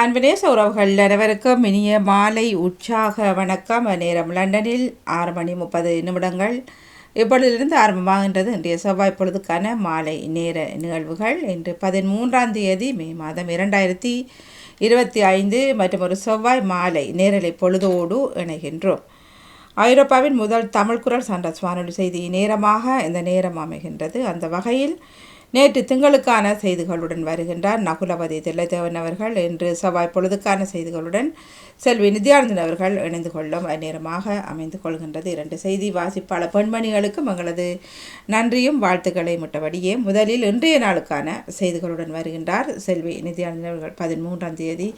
அன்பினேச உறவுகள் அனைவருக்கும் இனிய மாலை உற்சாக வணக்கம். நேரம் லண்டனில் ஆறு மணி முப்பது நிமிடங்கள். இப்பொழுதிலிருந்து ஆரம்பமாகின்றது இன்றைய செவ்வாய் பொழுதுக்கான மாலை நேர நிகழ்வுகள். இன்று பதிமூன்றாம் தேதி மே மாதம் இரண்டாயிரத்தி இருபத்தி ஐந்து மற்றும் ஒரு செவ்வாய் மாலை நேரலை பொழுதோடு இணைகின்றோம். ஐரோப்பாவின் முதல் தமிழ் குரல் சண்ட வானொலி செய்தி நேரமாக இந்த நேரம் அமைகின்றது. அந்த வகையில் நேற்று திங்களுக்கான செய்திகளுடன் வருகின்றார் நகுலபதி தில்லைதேவன் அவர்கள். இன்று செவ்வாய் பொழுதுக்கான செய்திகளுடன் செல்வி நித்யானந்தன் அவர்கள் இணைந்து கொள்ளும் நேரமாக அமைந்து கொள்கின்றது. இரண்டு செய்தி வாசிப்பாளர் பெண்மணிகளுக்கும் எங்களது நன்றியும் வாழ்த்துக்களை முட்டபடியே முதலில் இன்றைய நாளுக்கான செய்திகளுடன் வருகின்றார் செல்வி நித்யானந்தன் அவர்கள். பதிமூன்றாம் தேதி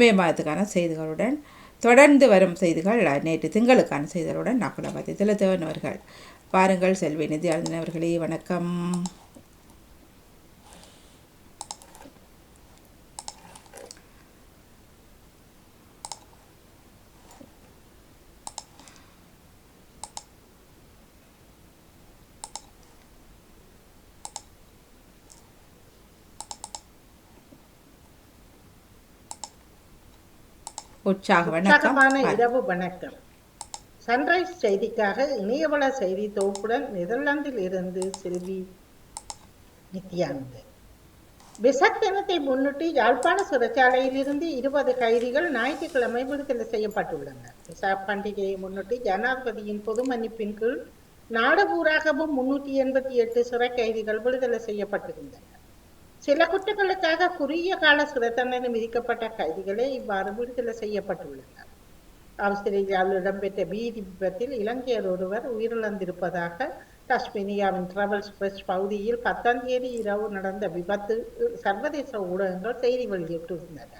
மே மாதத்துக்கான செய்திகளுடன் தொடர்ந்து வரும் செய்திகள் நேற்று திங்களுக்கான செய்திகளுடன் நகுலபதி திலதேவன் அவர்கள். பாருங்கள் செல்வி நித்யானந்தன் அவர்களே வணக்கம். உற்சாக வணக்கம். இரவு வணக்கம். சன்ரைஸ் செய்திக்காக இணையவள செய்தி தொகுப்புடன் நெதர்லாந்தில் இருந்து செல்வி நித்யானந்தன் வெசக் தினத்தை முன்னிட்டு யாழ்ப்பாண சிறைச்சாலையில் இருந்து இருபது கைதிகள் ஞாயிற்றுக்கிழமை விடுதலை செய்யப்பட்டுள்ளனர். வெசாக் பண்டிகையை முன்னிட்டு ஜனாதிபதியின் பொது மன்னிப்பின் கீழ் நாடு பூராகவும் முன்னூற்றி எண்பத்தி எட்டு சிறை கைதிகள் விடுதலை செய்யப்பட்டிருந்தனர். சில குற்றங்களுக்காக குறுகிய கால சிறை தண்டனை விதிக்கப்பட்ட கைதிகளே இவ்வாறு விடுதலை செய்யப்பட்டுள்ளனர். ஆஸ்திரேலியாவில் இடம்பெற்ற வீதி விபத்தில் இலங்கையர் ஒருவர் உயிரிழந்திருப்பதாக டாஸ்மேனியாவின் டிராவல்ஸ் பிரஸ் பகுதியில் பத்தாம் தேதி இரவு நடந்த விபத்து சர்வதேச ஊடகங்கள் செய்தி வெளியிட்டிருந்தன.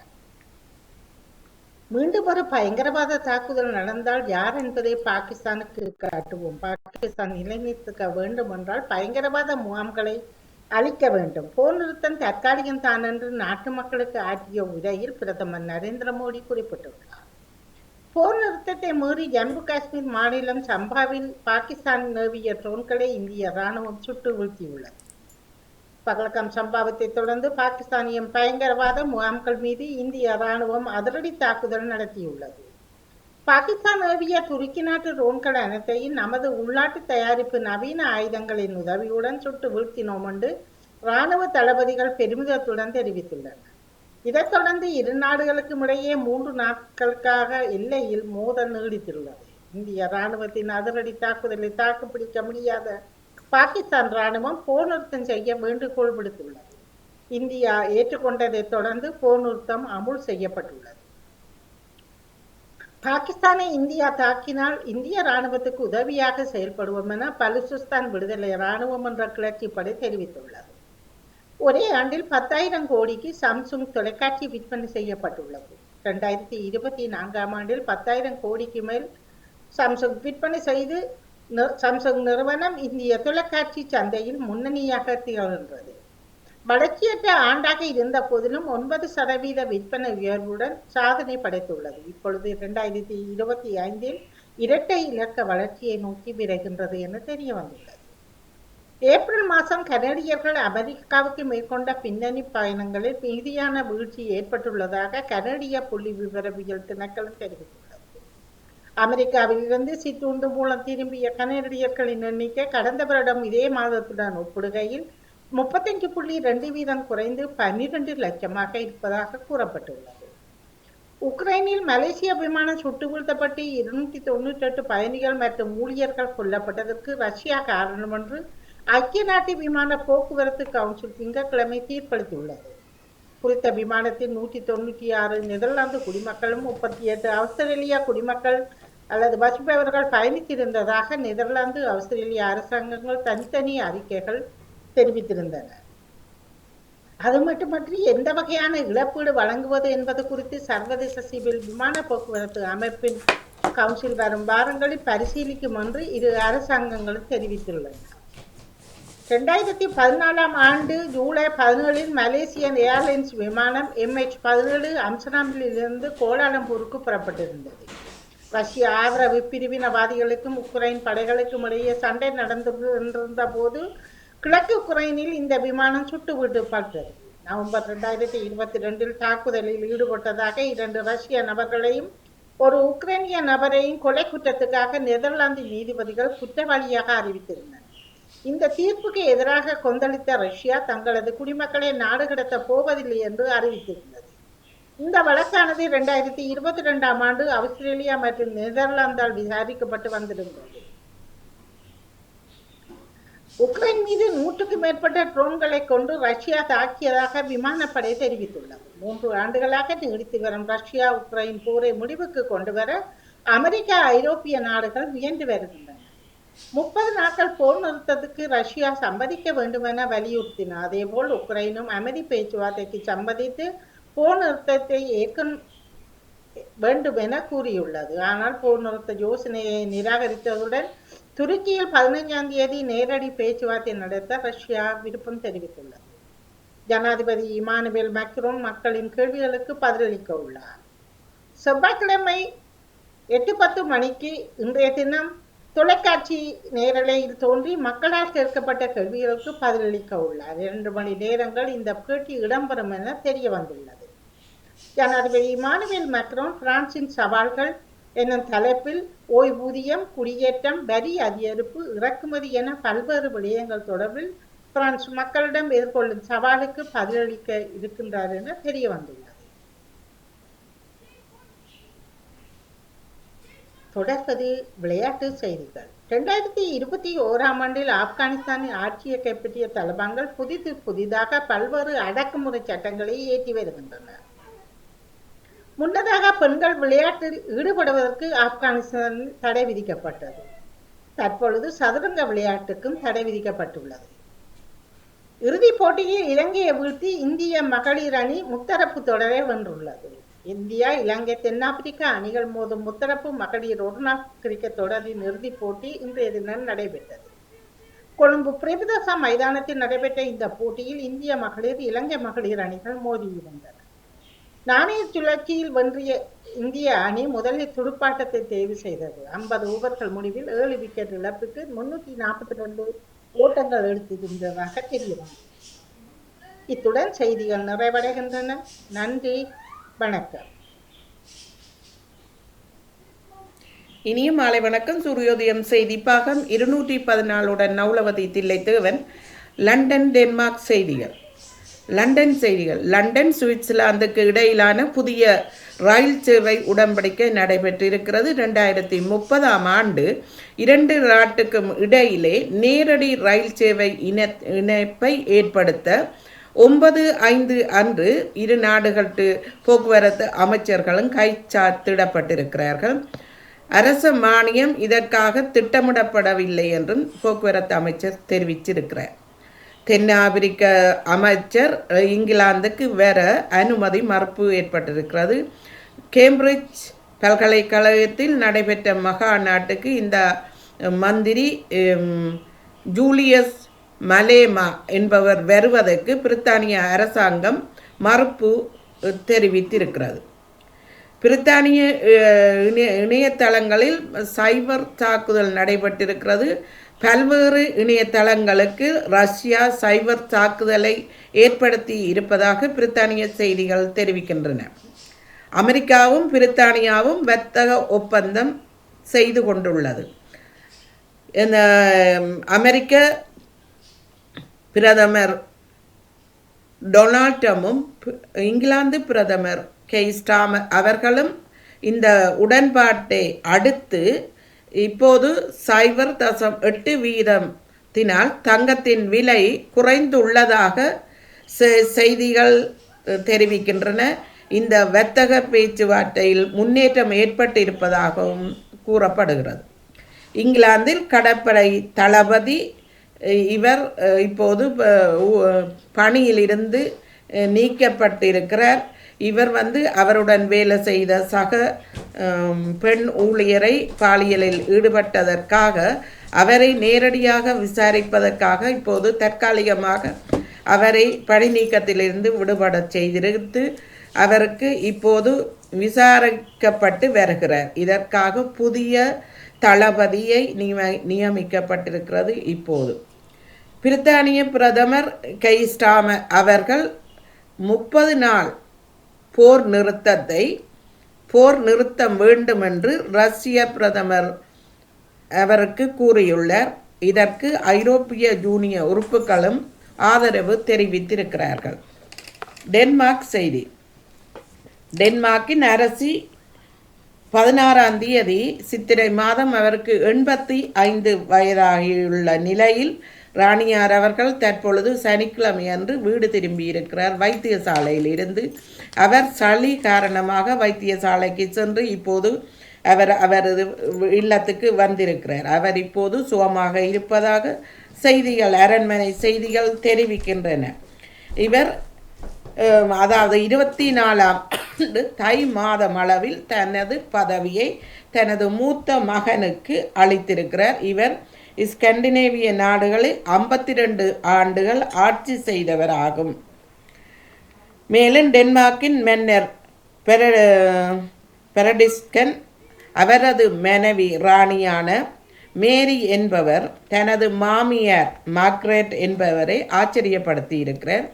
மீண்டும் ஒரு பயங்கரவாத தாக்குதல் நடந்தால் யார் என்பதை பாகிஸ்தானுக்கு காட்டுவோம். பாகிஸ்தான் நிலைநிறுத்த வேண்டும் என்றால் பயங்கரவாத முகாம்களை அளிக்க வேண்டும். போர் நிறுத்தம் தற்காலிகம் தான் என்று நாட்டு மக்களுக்கு ஆற்றிய உரையில் பிரதமர் நரேந்திர மோடி குறிப்பிட்டுள்ளார். போர் நிறுத்தத்தை மீறி ஜம்மு காஷ்மீர் மாநிலம் சம்பாவில் பாகிஸ்தான் நேவிய ட்ரோன்களை இந்திய ராணுவம் சுட்டு வீழ்த்தியுள்ளது. பகல்காம் சம்பவத்தை தொடர்ந்து பாகிஸ்தானிய பயங்கரவாத முகாம்கள் மீது இந்திய ராணுவம் அதிரடி தாக்குதல் நடத்தியுள்ளது. பாகிஸ்தான் ஏவிய துருக்கி நாட்டு ரோன்கள் அனைத்தையும் நமது உள்நாட்டு தயாரிப்பு நவீன ஆயுதங்களின் உதவியுடன் சுட்டு வீழ்த்தினோம் என்று இராணுவ தளபதிகள் பெருமிதத்துடன் தெரிவித்துள்ளனர். இதைத் தொடர்ந்து இரு நாடுகளுக்கும் இடையே மூன்று நாட்களுக்காக எல்லையில் மோதல் நீடித்துள்ளது. இந்திய இராணுவத்தின் அதிரடி தாக்குதலை தாக்குப்பிடிக்க முடியாத பாகிஸ்தான் இராணுவம் போர் நிறுத்தம் செய்ய வேண்டுகோள் விடுத்துள்ளது. இந்தியா ஏற்றுக்கொண்டதைத் தொடர்ந்து போர் நிறுத்தம் அமுல் செய்யப்பட்டுள்ளது. பாகிஸ்தானை இந்தியா தாக்கினால் இந்திய ராணுவத்துக்கு உதவியாக செயல்படுவோம் என பலுசிஸ்தான் விடுதலை ராணுவம் என்ற கிளர்ச்சி படை தெரிவித்துள்ளது. ஒரே ஆண்டில் பத்தாயிரம் கோடிக்கு சாம்சுங் தொலைக்காட்சி விற்பனை செய்யப்பட்டுள்ளது. ரெண்டாயிரத்தி இருபத்தி நான்காம் ஆண்டில் பத்தாயிரம் கோடிக்கு மேல் சாம்சுங் விற்பனை செய்து சாம்சங் நிறுவனம் இந்திய தொலைக்காட்சி சந்தையில் முன்னணியாக திகழ்கின்றது. வளர்ச்சியற்ற ஆண்டாக இருந்த போதிலும் ஒன்பது சதவீத விற்பனை உயர்வுடன் சாதனை படைத்துள்ளது. இப்பொழுது இரண்டாயிரத்தி இருபத்தி ஐந்தில் இரட்டை இலக்க வளர்ச்சியை நோக்கி விரைகின்றது என தெரிய வந்துள்ளது. ஏப்ரல் மாதம் கனடியர்கள் அமெரிக்காவுக்கு மேற்கொண்ட பின்னணி பயணங்களில் மிகுதியான வீழ்ச்சி ஏற்பட்டுள்ளதாக கனடிய புள்ளி விவரவியல் திணைக்களம் தெரிவித்துள்ளது. அமெரிக்காவில் இருந்து மூலம் திரும்பிய கனடியர்களின் எண்ணிக்கை கடந்த வருடம் இதே மாதத்துடன் ஒப்பிடுகையில் முப்பத்தஞ்சு புள்ளி ரெண்டு வீதம் குறைந்து பன்னிரண்டு லட்சமாக இருப்பதாக கூறப்பட்டுள்ளது. உக்ரைனில் மலேசிய விமானம் சுட்டு வீழ்த்தப்பட்டு இருநூற்றி தொண்ணூற்றி எட்டு பயணிகள் மற்றும் ஊழியர்கள் கொல்லப்பட்டதற்கு ரஷ்யா காரணம் என்று ஐக்கிய நாட்டு விமான போக்குவரத்து கவுன்சில் திங்கட்கிழமை தீர்ப்பளித்துள்ளது. குறித்த விமானத்தில் நூற்றி தொண்ணூற்றி ஆறு நெதர்லாந்து குடிமக்களும் முப்பத்தி எட்டு ஆஸ்திரேலியா குடிமக்கள் அல்லது வசிப்பவர்கள் பயணித்திருந்ததாக நெதர்லாந்து ஆஸ்திரேலிய அரசாங்கங்கள் தனித்தனி அறிக்கைகள் தெரிவித்திருந்தன. அது மட்டுமன்றி எந்த வகையான இழப்பீடு வழங்குவது என்பது குறித்து சர்வதேச சிவில் விமான போக்குவரத்து அமைப்பின் கவுன்சில் வரும் வாரங்களில் பரிசீலிக்கும் என்று இரு அரசாங்கங்களும் தெரிவித்துள்ளன. ரெண்டாயிரத்தி பதினாலாம் ஆண்டு ஜூலை பதினேழில் மலேசியன் ஏர்லைன்ஸ் விமானம் எம்ஹெச் பதினேழு அம்ஸ்டாமிலிருந்து கோலாலம்பூருக்கு புறப்பட்டிருந்தது. ரஷ்ய ஆதரவு பிரிவினவாதிகளுக்கும் உக்ரைன் படைகளுக்கும் இடையே சண்டை நடந்திருந்த போது கிழக்கு உக்ரைனில் இந்த விமானம் சுட்டு விடப்பட்டது நவம்பர் ரெண்டாயிரத்தி இருபத்தி ரெண்டில் தாக்குதலில் ஈடுபட்டதாக இரண்டு ரஷ்ய நபர்களையும் ஒரு உக்ரைனிய நபரையும் கொலை குற்றத்துக்காக நெதர்லாந்து நீதிபதிகள் குற்றவாளியாக அறிவித்திருந்தனர். இந்த தீர்ப்புக்கு எதிராக கொந்தளித்த ரஷ்யா தங்களது குடிமக்களை நாடு கடத்த போவதில்லை என்று அறிவித்திருந்தது. இந்த வழக்கானது இரண்டாயிரத்தி இருபத்தி ரெண்டாம் ஆண்டு ஆஸ்திரேலியா மற்றும் நெதர்லாந்தால் விசாரிக்கப்பட்டு வந்திருந்தது. உக்ரைன் மீது நூற்றுக்கு மேற்பட்ட ட்ரோன்களை கொண்டு ரஷ்யா தாக்கியதாக விமானப்படை தெரிவித்துள்ளது. மூன்று ஆண்டுகளாக நீடித்து வரும் ரஷ்யா உக்ரைன் போரை முடிவுக்கு கொண்டு வர அமெரிக்கா ஐரோப்பிய நாடுகள் முயன்று வருகின்றன. முப்பது நாட்கள் போர் நிறுத்தத்துக்கு ரஷ்யா சம்மதிக்க வேண்டுமென வலியுறுத்தின. அதேபோல் உக்ரைனும் அமைதி பேச்சுவார்த்தைக்கு சம்மதித்து போர் நிறுத்தத்தை ஏற்க வேண்டும் என கூறியுள்ளது. ஆனால் போர் நிறுத்த யோசனையை நிராகரித்ததுடன் துருக்கியில் பதினைஞ்சாம் தேதி நேரடி பேச்சுவார்த்தை நடத்த ரஷ்யா விருப்பம் தெரிவித்துள்ளது. ஜனாதிபதி இமானுவேல் மக்ரோன் மக்களின் கேள்விகளுக்கு பதிலளிக்க உள்ளார். செவ்வாய்க்கிழமை எட்டு பத்து மணிக்கு இன்றைய தினம் தொலைக்காட்சி நேரலையில் தோன்றி மக்களால் கேட்கப்பட்ட கேள்விகளுக்கு பதிலளிக்க உள்ளார். இரண்டு மணி நேரங்கள் இந்த பேட்டி இடம்பெறும் என தெரிய வந்துள்ளது ஜனாதிபதி இமானுவேல் மக்ரோன் பிரான்சின் சவால்கள் என்னும் தலைப்பில் ஓய்வூதியம் குடியேற்றம் வரி அதிகரிப்பு இறக்குமதி என பல்வேறு விடயங்கள் தொடர்பில் பிரான்ஸ் மக்களிடம் எதிர்கொள்ளும் சவாலுக்கு பதிலளிக்க இருக்கின்றார் என தெரிய வந்துள்ளது. தொடர்வது விளையாட்டு செய்திகள். இரண்டாயிரத்தி இருபத்தி ஓராம் ஆண்டில் ஆப்கானிஸ்தானின் ஆட்சியை கைப்பற்றிய தலிபான்கள் புதிது புதிதாக பல்வேறு அடக்குமுறை சட்டங்களை ஏற்றி வருகின்றனர். முன்னதாக பெண்கள் விளையாட்டில் ஈடுபடுவதற்கு ஆப்கானிஸ்தானில் தடை விதிக்கப்பட்டது. தற்பொழுது சதுரங்க விளையாட்டுக்கும் தடை விதிக்கப்பட்டுள்ளது. இறுதிப் போட்டியில் இலங்கையை வீழ்த்தி இந்திய மகளிர் அணி முத்தரப்பு தொடரை வென்றுள்ளது. இந்தியா இலங்கை தென்னாப்பிரிக்கா அணிகள் மோதும் முத்தரப்பு மகளிர் ஒருநாள் கிரிக்கெட் தொடரின் இறுதிப் போட்டி இன்றைய தினம் நடைபெற்றது. கொழும்பு பிரேமதாசா மைதானத்தில் நடைபெற்ற இந்த போட்டியில் இந்திய மகளிர் இலங்கை மகளிர் அணிகள் மோதியிருந்தன. நாணய சுழற்சியில் வென்றிய இந்திய அணி முதலில் துடுப்பாட்டத்தை தேர்வு செய்தது. ஐம்பது ஓவர்கள் முடிவில் ஏழு விக்கெட் இழப்புக்கு முன்னூற்றி நாற்பத்தி ரெண்டு ஓட்டங்கள் எடுத்திருந்ததாக தெரியும் இத்துடன் செய்திகள் நிறைவடைகின்றன. நன்றி வணக்கம். இனியும் மாலை வணக்கம். சூரியோதயம் செய்தி பாகம் இருநூற்றி பதினாலுடன் நவுலவதி தில்லைத்தேவன் லண்டன் டென்மார்க் செய்திகள். லண்டன் செய்திகள். லண்டன் சுவிட்சர்லாந்துக்கு இடையிலான புதிய ரயில் சேவை உடன்படிக்கை நடைபெற்றிருக்கிறது. ரெண்டாயிரத்தி முப்பதாம் ஆண்டு இரண்டு நாட்டுக்கும் இடையிலே நேரடி ரயில் சேவை இன இணைப்பை ஏற்படுத்த ஒன்பது ஐந்து அன்று இரு நாடுகளு போக்குவரத்து அமைச்சர்களும் கைச்சாத்திடப்பட்டிருக்கிறார்கள் அரச மானியம் இதற்காக திட்டமிடப்படவில்லை என்றும் போக்குவரத்து அமைச்சர் தெரிவிச்சிருக்கிறார். தென்னாப்பிரிக்க அமைச்சர் இங்கிலாந்துக்கு வேற அனுமதி மறுப்பு ஏற்பட்டிருக்கிறது. கேம்பிரிட்ஜ் பல்கலைக்கழகத்தில் நடைபெற்ற மகா நாட்டுக்கு இந்த மந்திரி ஜூலியஸ் மலேமா என்பவர் வருவதற்கு பிரித்தானிய அரசாங்கம் மறுப்பு தெரிவித்திருக்கிறது. பிரித்தானிய இணைய இணையதளங்களில் சைபர் தாக்குதல் நடைபெற்றிருக்கிறது. பல்வேறு இணையதளங்களுக்கு ரஷ்யா சைபர் தாக்குதலை ஏற்படுத்தி இருப்பதாக பிரித்தானிய செய்திகள் தெரிவிக்கின்றன. அமெரிக்காவும் பிரித்தானியாவும் வர்த்தக ஒப்பந்தம் செய்து கொண்டுள்ளது. இந்த அமெரிக்க பிரதமர் டொனால்ட் ட்ரம்பும் இங்கிலாந்து பிரதமர் கெய்ஸ்டாமர் அவர்களும் இந்த உடன்பாட்டை அடுத்து இப்போது சைபர் தசம் எட்டு வீதத்தினால் தங்கத்தின் விலை குறைந்துள்ளதாக செ- செய்திகள் தெரிவிக்கின்றன. இந்த வர்த்தக பேச்சுவார்த்தையில் முன்னேற்றம் ஏற்பட்டிருப்பதாகவும் கூறப்படுகிறது. இங்கிலாந்தில் கடற்படை தளபதி இவர் இப்போது பணியிலிருந்து நீக்கப்பட்டிருக்கிறார். இவர் வந்து அவருடன் வேலை செய்த சக பெண் ஊழியரை பாலியலில் ஈடுபட்டதற்காக அவரை நேரடியாக விசாரிப்பதற்காக இப்போது தற்காலிகமாக அவரை பணி நீக்கத்திலிருந்து விடுபட செய்திருத்து அவருக்கு இப்போது விசாரிக்கப்பட்டு வருகிறார். இதற்காக புதிய தளபதியை நியமிக்கப்பட்டிருக்கிறது இப்போது. பிரித்தானிய பிரதமர் கெய்ஸ்டாம அவர்கள் முப்பது நாள் போர் நிறுத்தத்தை போர் நிறுத்தம் வேண்டும் என்று ரஷ்ய பிரதமர் அவருக்கு கூறியுள்ளார். இதற்கு ஐரோப்பிய ஜூனிய உறுப்புகளும் ஆதரவு தெரிவித்திருக்கிறார்கள். டென்மார்க் செய்தி. டென்மார்க்கின் அரசி பதினாறாம் தேதி சித்திரை மாதம் அவருக்கு எண்பத்தி ஐந்து வயதாகியுள்ள நிலையில் ராணியார் அவர்கள் தற்பொழுது சனிக்கிழமை அன்று வீடு திரும்பியிருக்கிறார் வைத்தியசாலையில் இருந்து அவர் சளி காரணமாக வைத்தியசாலைக்கு சென்று இப்போது அவர் அவரது இல்லத்துக்கு வந்திருக்கிறார். அவர் இப்போது சுகமாக இருப்பதாக செய்திகள் அரண்மனை செய்திகள் தெரிவிக்கின்றன. இவர் அதாவது இருபத்தி நாலாம் ஆண்டு தை மாதம் அளவில் தனது பதவியை தனது மூத்த மகனுக்கு அளித்திருக்கிறார். இவர் ஸ்கண்டினேவிய நாடுகளை ஐம்பத்தி ரெண்டு ஆண்டுகள் ஆட்சி செய்தவர் ஆகும் மேலும் டென்மார்க்கின் மன்னர் பெர பெரடிஸ்கன் அவரது மனைவி ராணியான மேரி என்பவர் தனது மாமியார் மாக்ரேட் என்பவரை ஆச்சரியப்படுத்தி இருக்கிறார்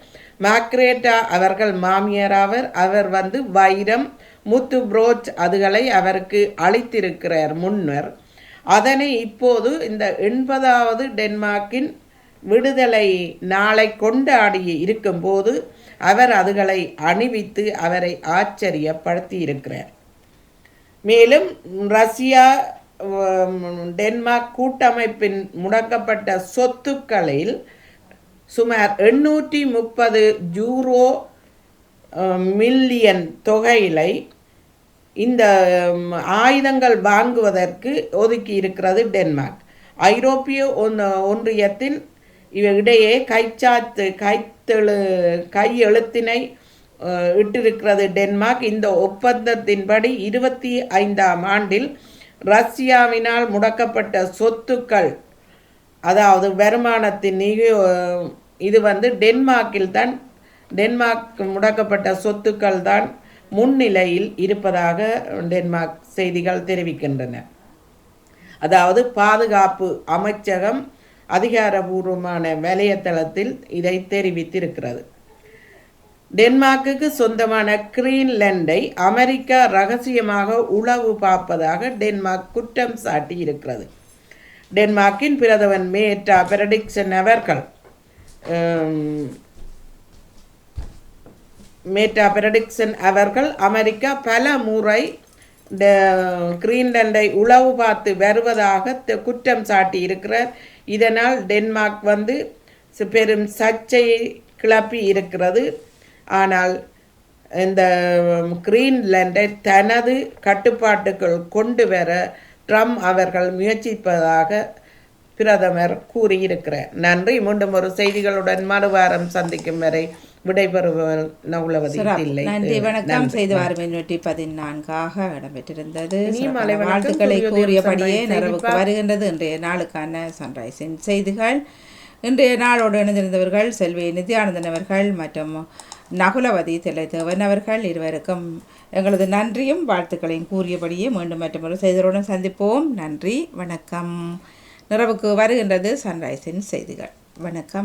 அவர்கள் மாமியார் அவர் அவர் வந்து வைரம் முத்து புரோச் அதுகளை அவருக்கு அளித்திருக்கிறார் முன்னர். அதனை இப்போது இந்த எண்பதாவது டென்மார்க்கின் விடுதலை நாளை கொண்டாடி இருக்கும்போது அவர் அதுகளை அணிவித்து அவரை ஆச்சரியப்படுத்தி இருக்கிறார் மேலும் ரஷ்யா டென்மார்க் கூட்டமைப்பின் முடக்கப்பட்ட சொத்துக்களில் சுமார் எண்ணூற்றி முப்பது ஜூரோ மில்லியன் தொகையிலை இந்த ஆயுதங்கள் வாங்குவதற்கு ஒதுக்கி இருக்கிறது டென்மார்க். ஐரோப்பிய ஒன்- ஒன்றியத்தின் இவ- இடையே கைச்சாத்து கைத்தெழு கையெழுத்தினை இட்டிருக்கிறது டென்மார்க். இந்த ஒப்பந்தத்தின்படி இருபத்தி ஐந்தாம் ஆண்டில் ரஷ்யாவினால் முடக்கப்பட்ட சொத்துக்கள் அதாவது வருமானத்தின் இது வந்து டென்மார்க்கில் தான் டென்மார்க் முடக்கப்பட்ட சொத்துக்கள் தான் முன்னிலையில் இருப்பதாக டென்மார்க் செய்திகள் தெரிவிக்கின்றன. அதாவது பாதுகாப்பு அமைச்சகம் அதிகாரபூர்வமான வலையதளத்தில் இதை தெரிவித்திருக்கிறது. டென்மார்க்குக்கு சொந்தமான கிரீன்லாண்டை அமெரிக்கா ரகசியமாக உளவு பார்ப்பதாக டென்மார்க் குற்றம் சாட்டி இருக்கிறது டென்மார்க்கின் பிரதமன் மேட்டா பெரடிக்சன் அவர்கள் மேட்டா பெரடிக்சன் அவர்கள் அமெரிக்கா பல முறை கிரீன்லண்டை உளவு பார்த்து வருவதாக குற்றம் சாட்டி இருக்கிறார் இதனால் டென்மார்க் வந்து ச- பெரும் சர்ச்சையை கிளப்பி இருக்கிறது. ஆனால் இந்த கிரீன்லாண்டை தனது கட்டுப்பாட்டுக்குள் கொண்டு வர ட்ரம்ப் அவர்கள் முயற்சிப்பதாக பிரதமர் கூறியிருக்கிறார். நன்றி. மீண்டும் ஒரு செய்திகளுடன் மறுவாரம் சந்திக்கும் வரை விடைபெறுபவர் நவுலவதி. இல்லை நன்றி வணக்கம். செய்து வாரம் நூற்றி பதினான்காக இடம்பெற்றிருந்தது. வாழ்த்துக்களை கூறியபடியே நிறைவுக்கு. வருகின்றது. இன்றைய நாளுக்கான சன்ரைஸின் செய்திகள். இன்றைய நாளோடு இணைந்திருந்தவர்கள் செல்வி நித்யானந்தன் அவர்கள் மற்றும் நகுலவதி தில்லைத்தேவன் அவர்கள் இருவருக்கும் எங்களது நன்றியும் வாழ்த்துக்களையும் கூறியபடியே மீண்டும் மற்றொரு செய்திகளுடன் சந்திப்போம். நன்றி வணக்கம். நிறைவுக்கு வருகின்றது சன்ரைஸின் செய்திகள். வணக்கம்.